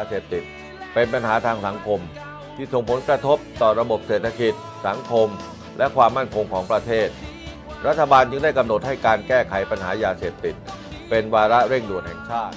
าเสพติด เป็นปัญหาทางสังคม ที่ส่งผลกระทบต่อระบบเศรษฐกิจ สังคม และความมั่นคงของประเทศ รัฐบาลจึงได้กำหนดให้การแก้ไขปัญหายาเสพติด เป็นวาระเร่งด่วนแห่งชาติ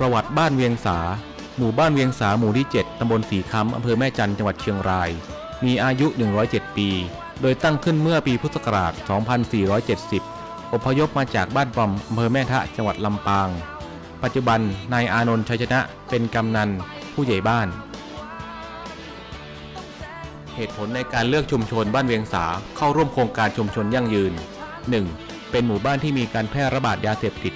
ประวัติบ้านเวียงสา หมู่บ้านเวียงสาหมู่ที่ 7 ตำบลสีคำอำเภอแม่จันจังหวัดเชียงราย มีอายุ 107 ปี โดยตั้งขึ้นเมื่อปีพุทธศักราช 2470 อพยพมาจากบ้านปอมอำเภอแม่ทะจังหวัดลำปาง ปัจจุบันนายอานนท์ชัยชนะเป็นกำนันผู้ใหญ่บ้าน เหตุผลในการเลือกชุมชนบ้านเวียงสาเข้าร่วมโครงการชุมชนยั่งยืน 1. เป็นหมู่บ้านที่มีการแพร่ระบาดยาเสพติด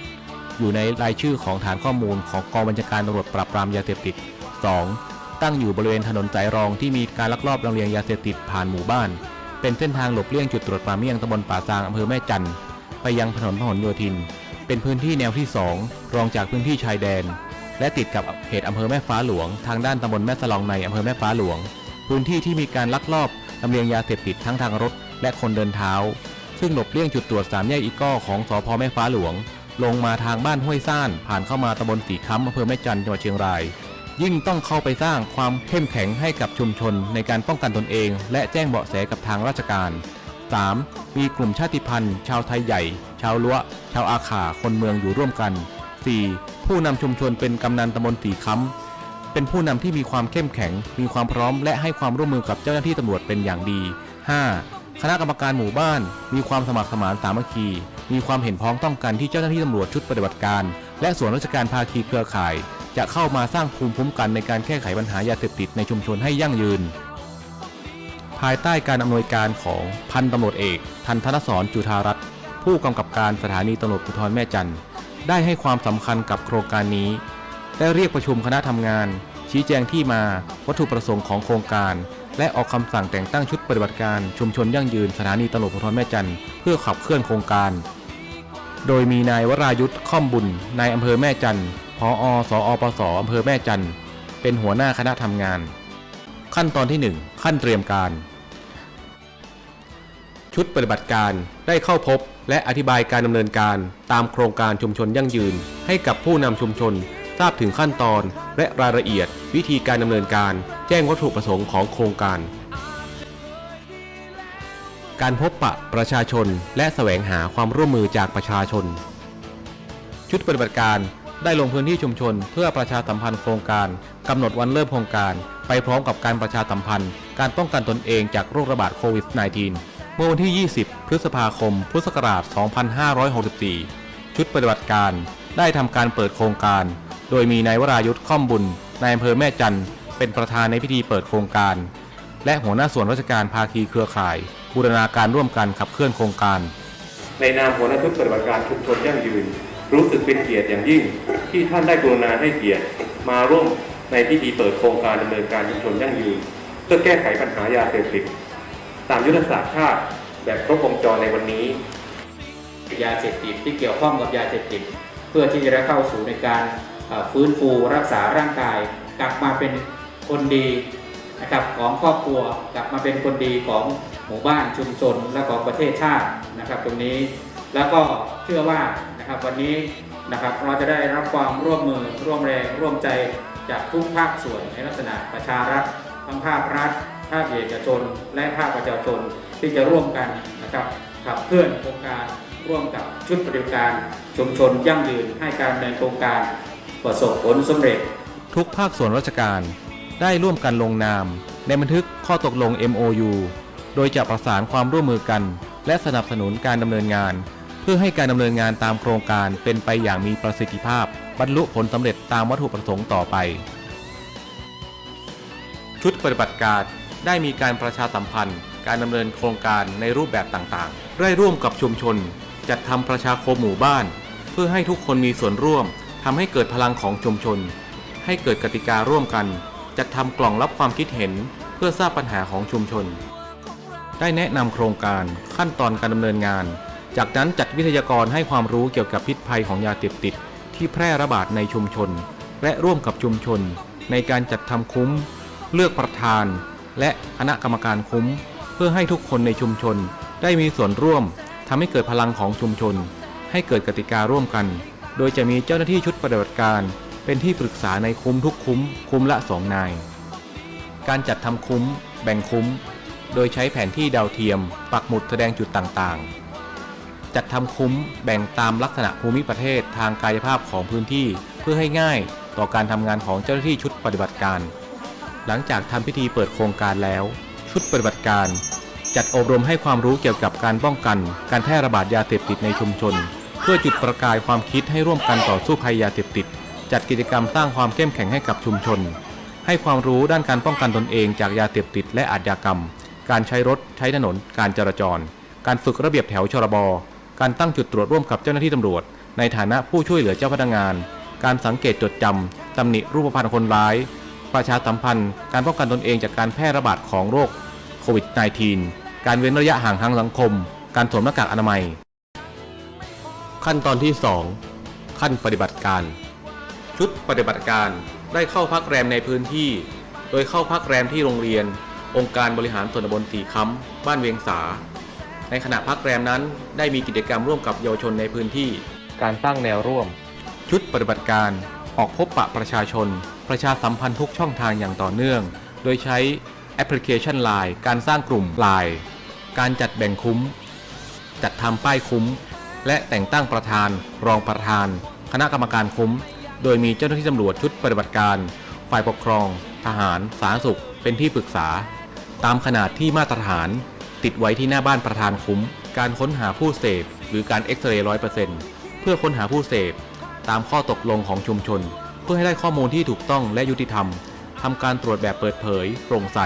อยู่ในรายชื่อของฐานข้อมูลของกองบัญชาการตำรวจปราบปรามยาเสพติด 2. ตั้งอยู่บริเวณถนนสายรองที่มีการลักลอบลำเลียงยาเสพติดผ่านหมู่บ้าน เป็นเส้นทางหลบเลี่ยงจุดตรวจป่าเมี่ยงตำบลป่าซางอำเภอแม่จันไปยังถนนพหลโยธิน เป็นพื้นที่แนวที่ 2 รองจากพื้นที่ชายแดน และติดกับเขตอำเภอแม่ฟ้าหลวง ทางด้านตำบลแม่สลองในอำเภอแม่ฟ้าหลวง พื้นที่ที่มีการลักลอบลำเลียงยาเสพติดทั้งทางรถและคนเดินเท้า ซึ่งหลบเลี่ยงจุดตรวจสามแยกอีก้อของสพแม่ฟ้าหลวง ลงมาทางบ้านห้วยซ่าน ผ่านเข้ามาตำบลสีค้ำอำเภอแม่จันจังหวัดเชียงราย ยิ่งต้องเข้าไปสร้างความเข้มแข็งให้กับชุมชนในการป้องกันตนเอง และแจ้งเบาะแสกับทางราชการ 3. มีกลุ่มชาติพันธุ์ ชาวไทยใหญ่ ชาวล้วชาวอาขาคนเมืองอยู่ร่วมกัน 4. ผู้นำชุมชนเป็นกำนันตำบลสีค้ำเป็นผู้นำที่มีความเข้มแข็ง มีความพร้อมและให้ความร่วมมือกับเจ้าหน้าที่ตำรวจเป็นอย่างดี 5. คณะกรรมการหมู่บ้าน มีความสมัครสมานสามัคคี มีความเห็นพ้องต้องกันที่เจ้าหน้าที่ตำรวจชุดปฏิบัติการ และส่วนราชการภาคีเครือข่าย จะเข้ามาสร้างภูมิคุ้มกันในการแก้ไขปัญหายาเสพติดในชุมชนให้ยั่งยืน ภายใต้การอำนวยการของพันตำรวจเอก ทันธนสรจุธารัตน์ผู้กำกับการสถานีตำรวจภูธรแม่จันได้ให้ความสำคัญกับโครงการนี้ ได้เรียกประชุมคณะทำงาน ชี้แจงที่มาวัตถุประสงค์ของโครงการ และออกคำสั่งแต่งตั้งชุดปฏิบัติการชุมชนยั่งยืนสถานีตำรวจภูธรแม่จันทร์เพื่อขับเคลื่อนโครงการ โดยมีนายวรายุทธ์ค่อมบุญนายอำเภอแม่จันทร์พออสอปสอำเภอแม่จันทร์เป็นหัวหน้าคณะทำงาน ขั้นตอนที่ 1 ขั้นเตรียมการ ชุดปฏิบัติการได้เข้าพบและอธิบายการดำเนินการตามโครงการชุมชนยั่งยืน ให้กับผู้นำชุมชน ทราบถึงขั้นตอนและรายละเอียด วิธีการดำเนินการ แจ้งวัตถุประสงค์ของโครงการ การพบปะประชาชนและแสวงหาความร่วมมือจากประชาชน ชุดปฏิบัติการได้ลงพื้นที่ชุมชน เพื่อประชาสัมพันธ์โครงการกำหนดวันเริ่มโครงการ ไปพร้อมกับการประชาสัมพันธ์ การป้องกันตนเองจากโรคระบาดโควิด -19 เมื่อวันที่ 20 พฤษภาคม พุทธศักราช 2564 ชุดปฏิบัติการได้ทำการเปิดโครงการ โดยมีนายวรายุทธ์ค่อมบุญนายอำเภอแม่จันท เป็นประธานในพิธีเปิดโครงการ และหัวหน้าส่วนราชการภาคีเครือข่ายบูรณาการร่วมกันขับเคลื่อนโครงการ ในนามหัวหน้าชุดปฏิบัติการชุมชนยั่งยืน รู้สึกเป็นเกียรติอย่างยิ่ง ที่ท่านได้กรุณาให้เกียรติมาร่วมในพิธีเปิดโครงการดำเนินการชุมชนยั่งยืน เพื่อแก้ไขปัญหายาเสพติดตามยุทธศาสตร์ชาติแบบครบวงจรในวันนี้ ยาเสพติดที่เกี่ยวข้องกับยาเสพติดเพื่อที่จะได้เข้าสู่ในการเอ่อฟื้นฟูรักษาร่างกาย กลับมาเป็น คนดีนะครับของครอบครัวกลับมาเป็นคนดีของหมู่บ้านชุมชนและของประเทศชาตินะครับ ตรงนี้แล้วก็เชื่อว่านะครับวันนี้นะครับเราจะได้รับความร่วมมือร่วมแรงร่วมใจจากทุกภาคส่วนในลักษณะประชารัฐทั้งภาครัฐ ภาคเอกชน และภาคประชาชนที่จะร่วมกันนะครับขับเคลื่อนโครงการร่วมกับชุดปฏิบัติการชุมชนยั่งยืนให้การดำเนินโครงการประสบผลสำเร็จ ทุกภาคส่วนราชการ ได้ร่วมกันลงนาม ในบันทึกข้อตกลง MOU โดยจะประสานความร่วมมือกัน และสนับสนุนการดำเนินงาน เพื่อให้การดำเนินงานตามโครงการเป็นไปอย่างมีประสิทธิภาพ บรรลุผลสำเร็จตามวัตถุประสงค์ต่อไป ชุดปฏิบัติการได้มีการประชาสัมพันธ์ การดำเนินโครงการในรูปแบบต่างๆ ได้ร่วมกับชุมชน จัดทำประชาคมหมู่บ้าน เพื่อให้ทุกคนมีส่วนร่วมทำให้เกิดพลังของชุมชน ให้เกิดกติการ่วมกัน จัดทำกล่องรับความคิดเห็นเพื่อทราบปัญหาของชุมชน ได้แนะนำโครงการขั้นตอนการดำเนินงาน จากนั้นจัดวิทยากรให้ความรู้เกี่ยวกับพิษภัยของยาเสพติด ที่แพร่ระบาดในชุมชน และร่วมกับชุมชน ในการจัดทำคุ้ม เลือกประธาน และคณะกรรมการคุ้ม เพื่อให้ทุกคนในชุมชน ได้มีส่วนร่วมทำให้เกิดพลังของชุมชน ให้เกิดกติการ่วมกัน โดยจะมีเจ้าหน้าที่ชุดปฏิบัติการ เป็นที่ปรึกษาในคุ้มทุกคุ้ม คุ้มละสองนาย การจัดทำคุ้ม แบ่งคุ้ม โดยใช้แผนที่ดาวเทียม ปักหมุดแสดงจุดต่างๆ จัดทำคุ้มแบ่งตามลักษณะภูมิประเทศทางกายภาพของพื้นที่เพื่อให้ง่ายต่อการทำงานของเจ้าหน้าที่ชุดปฏิบัติการ หลังจากทำพิธีเปิดโครงการแล้ว ชุดปฏิบัติการ จัดอบรมให้ความรู้เกี่ยวกับการป้องกัน การแพร่ระบาดยาเสพติดในชุมชน เพื่อจุดประกายความคิดให้ร่วมกันต่อสู้ภัยยาเสพติด จัดกิจกรรมสร้างความเข้มแข็งให้กับชุมชน ให้ความรู้ด้านการป้องกันตนเองจากยาเสพติดและอาชญากรรม การใช้รถใช้ถนน การจราจร การฝึกระเบียบแถวชรบ การตั้งจุดตรวจร่วมกับเจ้าหน้าที่ตำรวจ ในฐานะผู้ช่วยเหลือเจ้าพนักงาน การสังเกตจดจำตำหนิรูปพรรณคนร้าย ประชาสัมพันธ์ การป้องกันตนเองจากการแพร่ระบาดของโรคโควิด -19 การเว้นระยะห่างทางสังคม การสวมหน้ากากอนามัย ขั้นตอนที่ 2 ขั้นปฏิบัติการ ชุดปฏิบัติการได้เข้าพักแรมในพื้นที่ โดยเข้าพักแรมที่โรงเรียน องค์การบริหารส่วนตำบลสีค้ำบ้านเวียงสา ในขณะพักแรมนั้นได้มีกิจกรรมร่วมกับเยาวชนในพื้นที่ การตั้งแนวร่วม ชุดปฏิบัติการออกพบปะประชาชน ประชาสัมพันธ์ทุกช่องทางอย่างต่อเนื่อง โดยใช้แอปพลิเคชัน Line การสร้างกลุ่ม Line การจัดแบ่งคุ้ม จัดทำป้ายคุ้ม และแต่งตั้งประธาน รองประธาน คณะกรรมการคุ้ม โดยมีเจ้าหน้าที่ตำรวจชุดปฏิบัติการ ฝ่ายปกครอง ทหาร สาธารณสุข เป็นที่ปรึกษา ตามขนาดที่มาตรฐาน ติดไว้ที่หน้าบ้านประธานคุ้ม การค้นหาผู้เสพ หรือการเอ็กซเรย์ร้อยเปอร์เซ็นต์เพื่อค้นหาผู้เสพ ตามข้อตกลงของชุมชน เพื่อให้ได้ข้อมูลที่ถูกต้องและยุติธรรมทำการตรวจแบบเปิดเผย โปร่งใส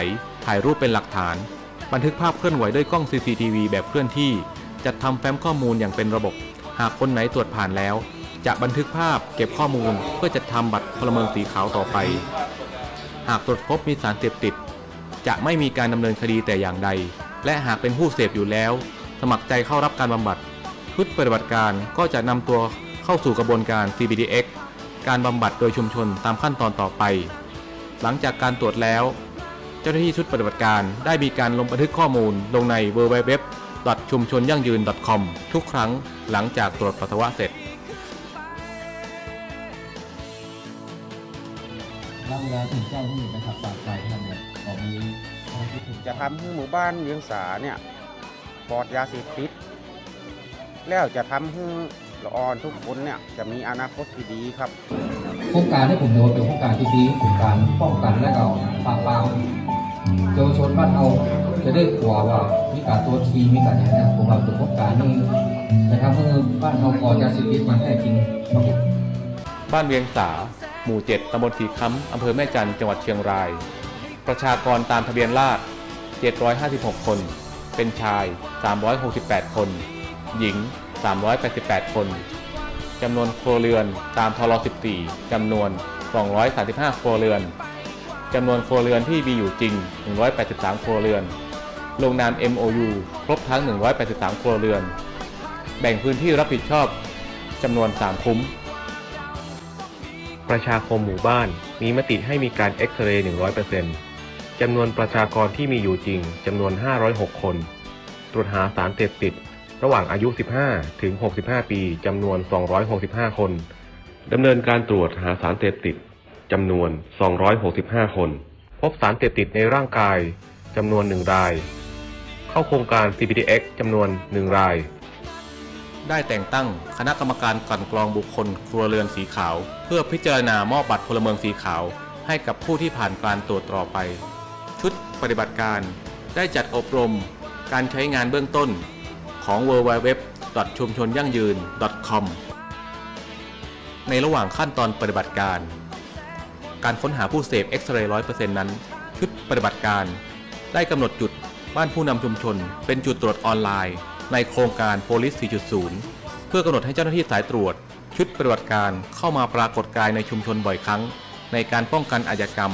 ถ่ายรูปเป็นหลักฐาน บันทึกภาพเคลื่อนไหวด้วยกล้อง CCTV แบบเคลื่อนที่ จัดทำแฟ้มข้อมูลอย่างเป็นระบบ หากคนไหนตรวจผ่านแล้ว จะบันทึกภาพเก็บข้อมูลเพื่อจัดทำบัตรพลเมืองสีขาวต่อไป หากตรวจพบมีสารเสพติด จะไม่มีการดำเนินคดีแต่อย่างใด และหากเป็นผู้เสพอยู่แล้ว สมัครใจเข้ารับการบำบัดชุดปฏิบัติการก็จะนำตัวเข้าสู่กระบวนการ CBDX การบำบัดโดยชุมชนตามขั้นตอนต่อไป หลังจากการตรวจแล้ว เจ้าหน้าที่ชุดปฏิบัติการได้มีการลงบันทึกข้อมูลลงใน www ชุมชนยั่งยืน .com ทุกครั้งหลังจากตรวจปัสสาวะเสร็จ ถึงเจ้าที่นะครับตามใจท่านเนี่ยออกมีภารกิจจะทำให้หมู่บ้านเวียงสาเนี่ยปลอดยาเสพติด แล้วจะทำให้ละออนทุกคนเนี่ยจะมีอนาคตที่ดีครับโครงการที่ผมโดนเป็นโครงการที่ดีเป็นการป้องกันและก็ปราบปรามเยาวชนบ้านเราจะได้กลัวว่ามีการตัวทีมีการอย่างนี้ผมว่าเป็นโครงการนี้นะครับเมื่อบ้านเราก่อยาเสพติดมันแท้จริงครับผมบ้านเวียงสา หมู่ 7 ตำบลสีค้ำ อำเภอแม่จันจังหวัดเชียงราย ประชากรตามทะเบียนราษฎร์756 คน เป็นชาย 368 คน หญิง 388 คน จำนวนครัวเรือนตามทร14จำนวน 235 ครัวเรือน จำนวนครัวเรือนที่มีอยู่จริง 183 ครัวเรือน ลงนาม MOU ครบทั้ง 183 ครัวเรือน แบ่งพื้นที่รับผิดชอบจำนวน 3 คุ้ม ประชาคมหมู่บ้าน มีมติให้มีการเอ็กซเรย์ 100%จำนวนประชากรที่มีอยู่จริงจำนวน 506 คน ตรวจหาสารเสพติด ระหว่างอายุ 15 ถึง 65 ปีจำนวน 265 คนดำเนินการตรวจหาสารเสพติดจำนวน 265 คน พบสารเสพติดในร่างกายจำนวน 1 ราย เข้าโครงการ CBDX จำนวน 1 ราย ได้แต่งตั้งคณะกรรมการกันกรองบุคคล ครัวเรือนสีขาว เพื่อพิจารณามอบบัตรพลเมืองสีขาว ให้กับผู้ที่ผ่านการตรวจต่อไป ชุดปฏิบัติการ ได้จัดอบรม การใช้งานเบื้องต้น ของ w w w ชุมชนยั่งยืน .com ในระหว่างขั้นตอนปฏิบัติการ การค้นหาผู้เสพเอ็กซเรย์ร้อยเปอร์เซ็นต์นั้น ชุดปฏิบัติการ ได้กำหนดจุดบ้านผู้นำชุมชน เป็นจุดตรวจออนไลน์ ในโครงการ Police 4.0 เพื่อกำหนดให้เจ้าหน้าที่สายตรวจ ชุดปฏิบัติการเข้ามาปรากฏกายในชุมชนบ่อยครั้ง ในการป้องกันอาชญากรรม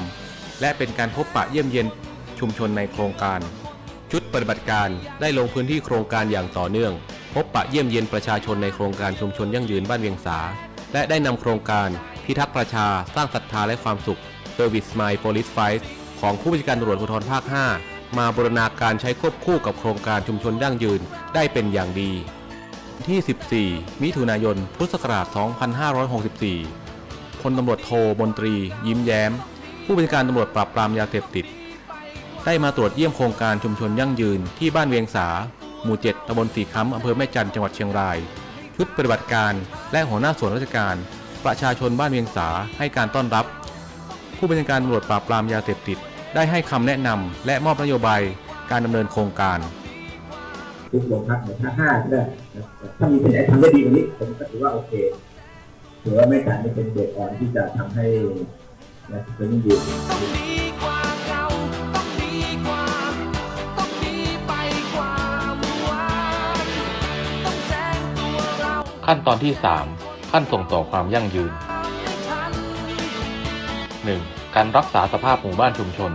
และเป็นการพบปะเยี่ยมเยียนชุมชนในโครงการ ชุดปฏิบัติการได้ลงพื้นที่โครงการอย่างต่อเนื่อง พบปะเยี่ยมเยียนประชาชนในโครงการชุมชนยั่งยืนบ้านเวียงสา และได้นำโครงการพิทักษ์ประชาสร้างศรัทธาและความสุข Service My Police Fight ของผู้บัญชาการตำรวจภูธรภาค 5 มาบูรณาการใช้ควบคู่กับโครงการชุมชนยั่งยืนได้เป็นอย่างดี ที่ 14 มิถุนายน พุทธศักราช 2564พลตำรวจโทมนตรี ยิ้มแย้ม ผู้บัญชาการตำรวจปราบปรามยาเสพติด ได้มาตรวจเยี่ยมโครงการชุมชนยั่งยืนที่บ้านเวียงสา หมู่ 7ตำบลสีค้ำอำเภอแม่จันจังหวัดเชียงรายชุดปฏิบัติการและหัวหน้าส่วนราชการ ประชาชนบ้านเวียงสาให้การต้อนรับ ผู้บัญชาการตำรวจปราบปรามยาเสพติด ได้ให้คำแนะนำและมอบนโยบายการดำเนินโครงการทุกโรงพักเหมือนห้าห้าก็ได้นะถ้ามีขยายทำได้ดีกว่านี้ ผมก็ถือว่าโอเคถือว่าไม่การไม่เป็นเด็กอ่อนที่จะทำให้นะเป็นยิ่งดีต้องดีกว่าเก่าต้องดีกว่าต้องดีไปกว่าเมื่อวานต้องแซงตัวเราขั้นตอนที่ 3 ขั้นส่งต่อความยั่งยืนไม่ทัน 1. การรักษาสภาพหมู่บ้านชุมชน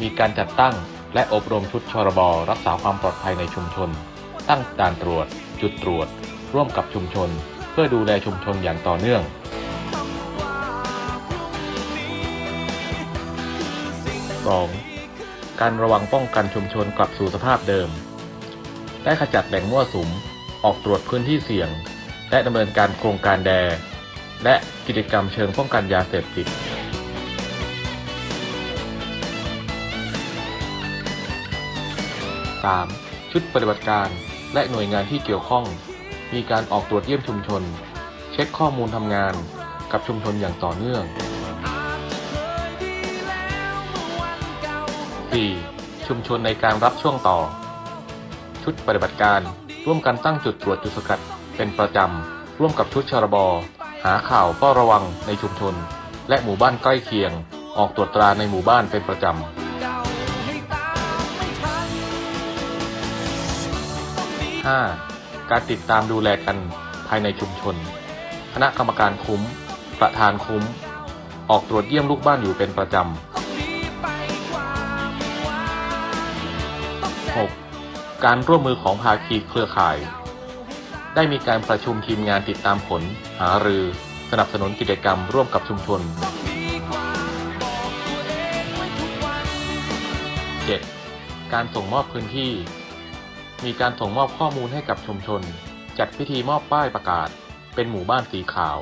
มีการจัดตั้งและอบรมชุดชรบรักษาความปลอดภัยในชุมชน ตั้งด่านตรวจ จุดตรวจ ร่วมกับชุมชน เพื่อดูแลชุมชนอย่างต่อเนื่อง 2. การระวังป้องกันชุมชนกลับสู่สภาพเดิม ได้ขจัดแหล่งมั่วสุม ออกตรวจพื้นที่เสี่ยง และดำเนินการโครงการแด และกิจกรรมเชิงป้องกันยาเสพติด 3. ชุดปฏิบัติการ และหน่วยงานที่เกี่ยวข้อง มีการออกตรวจเยี่ยมชุมชน เช็คข้อมูลทำงานกับชุมชนอย่างต่อเนื่อง 4. ชุมชนในการรับช่วงต่อ ชุดปฏิบัติการร่วมกันตั้งจุดตรวจจุดสกัด เป็นประจำ ร่วมกับชุดชรบหาข่าวเฝ้าระวังในชุมชน และหมู่บ้านใกล้เคียง ออกตรวจตราในหมู่บ้านเป็นประจำ 5. การติดตามดูแลกันภายในชุมชน คณะกรรมการคุ้ม ประธานคุ้ม ออกตรวจเยี่ยมลูกบ้านอยู่เป็นประจำ 6. การร่วมมือของภาคีเครือข่าย ได้มีการประชุมทีมงานติดตามผล หารือ สนับสนุนกิจกรรมร่วมกับชุมชน 7. การส่งมอบพื้นที่ มีการส่งมอบข้อมูลให้กับชุมชน จัดพิธีมอบป้ายประกาศ เป็นหมู่บ้านสีขาว